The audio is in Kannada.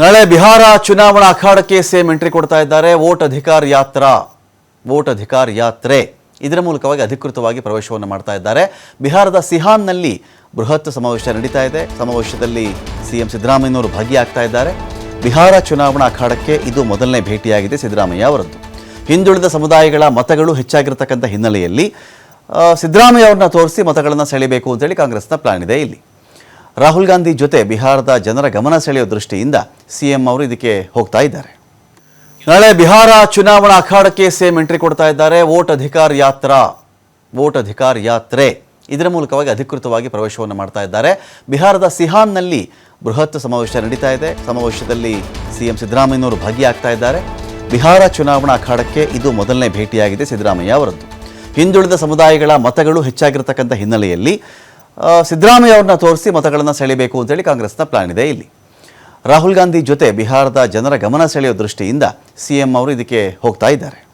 ನಾಳೆ ಬಿಹಾರ ಚುನಾವಣಾ ಅಖಾಡಕ್ಕೆ ಸೇಮ್ ಎಂಟ್ರಿ ಕೊಡ್ತಾ ಇದ್ದಾರೆ. ವೋಟ್ ಅಧಿಕಾರ ಯಾತ್ರಾ, ವೋಟ್ ಅಧಿಕಾರ ಯಾತ್ರೆ. ಇದರ ಮೂಲಕವಾಗಿ ಅಧಿಕೃತವಾಗಿ ಪ್ರವೇಶವನ್ನು ಮಾಡ್ತಾ ಇದ್ದಾರೆ. ಬಿಹಾರದ ಸಿಹಾನ್ನಲ್ಲಿ ಬೃಹತ್ ಸಮಾವೇಶ ನಡೀತಾ ಇದೆ. ಸಮಾವೇಶದಲ್ಲಿ ಸಿಎಂ ಸಿದ್ದರಾಮಯ್ಯನವರು ಭಾಗಿಯಾಗ್ತಾ ಇದ್ದಾರೆ. ಬಿಹಾರ ಚುನಾವಣಾ ಅಖಾಡಕ್ಕೆ ಇದು ಮೊದಲನೇ ಭೇಟಿಯಾಗಿದೆ ಸಿದ್ದರಾಮಯ್ಯ ಅವರದ್ದು. ಹಿಂದುಳಿದ ಸಮುದಾಯಗಳ ಮತಗಳು ಹೆಚ್ಚಾಗಿರತಕ್ಕಂಥ ಹಿನ್ನೆಲೆಯಲ್ಲಿ ಸಿದ್ದರಾಮಯ್ಯ ಅವ್ರನ್ನ ತೋರಿಸಿ ಮತಗಳನ್ನು ಸೆಳೆಯಬೇಕು ಅಂತೇಳಿ ಕಾಂಗ್ರೆಸ್ನ ಪ್ಲಾನ್ ಇದೆ ಇಲ್ಲಿ. ರಾಹುಲ್ ಗಾಂಧಿ ಜೊತೆ ಬಿಹಾರದ ಜನರ ಗಮನ ಸೆಳೆಯುವ ದೃಷ್ಟಿಯಿಂದ ಸಿಎಂ ಅವರು ಇದಕ್ಕೆ ಹೋಗ್ತಾ ಇದ್ದಾರೆ. ನಾಳೆ ಬಿಹಾರ ಚುನಾವಣಾ ಅಖಾಡಕ್ಕೆ ಸಿಎಂ ಎಂಟ್ರಿ ಕೊಡ್ತಾ ಇದ್ದಾರೆ. ವೋಟ್ ಅಧಿಕಾರ ಯಾತ್ರಾ, ವೋಟ್ ಅಧಿಕಾರ ಯಾತ್ರೆ ಇದರ ಮೂಲಕವಾಗಿ ಅಧಿಕೃತವಾಗಿ ಪ್ರವೇಶವನ್ನು ಮಾಡ್ತಾ ಇದ್ದಾರೆ. ಬಿಹಾರದ ಸಿಹಾನ್ನಲ್ಲಿ ಬೃಹತ್ ಸಮಾವೇಶ ನಡೀತಾ ಇದೆ. ಸಮಾವೇಶದಲ್ಲಿ ಸಿಎಂ ಸಿದ್ದರಾಮಯ್ಯನವರು ಭಾಗಿಯಾಗ್ತಾ ಇದ್ದಾರೆ. ಬಿಹಾರ ಚುನಾವಣಾ ಅಖಾಡಕ್ಕೆ ಇದು ಮೊದಲನೇ ಭೇಟಿಯಾಗಿದೆ ಸಿದ್ದರಾಮಯ್ಯ ಅವರದ್ದು. ಹಿಂದುಳಿದ ಸಮುದಾಯಗಳ ಮತಗಳು ಹೆಚ್ಚಾಗಿರತಕ್ಕಂಥ ಹಿನ್ನೆಲೆಯಲ್ಲಿ ಸಿದ್ದರಾಮಯ್ಯ ಅವ್ರನ್ನ ತೋರಿಸಿ ಮತಗಳನ್ನು ಸೆಳೆಯಬೇಕು ಅಂತೇಳಿ ಕಾಂಗ್ರೆಸ್ನ ಪ್ಲಾನ್ ಇದೆ ಇಲ್ಲಿ. ರಾಹುಲ್ ಗಾಂಧಿ ಜೊತೆ ಬಿಹಾರದ ಜನರ ಗಮನ ಸೆಳೆಯುವ ದೃಷ್ಟಿಯಿಂದ ಸಿಎಂ ಅವರು ಇದಕ್ಕೆ ಹೋಗ್ತಾ ಇದ್ದಾರೆ.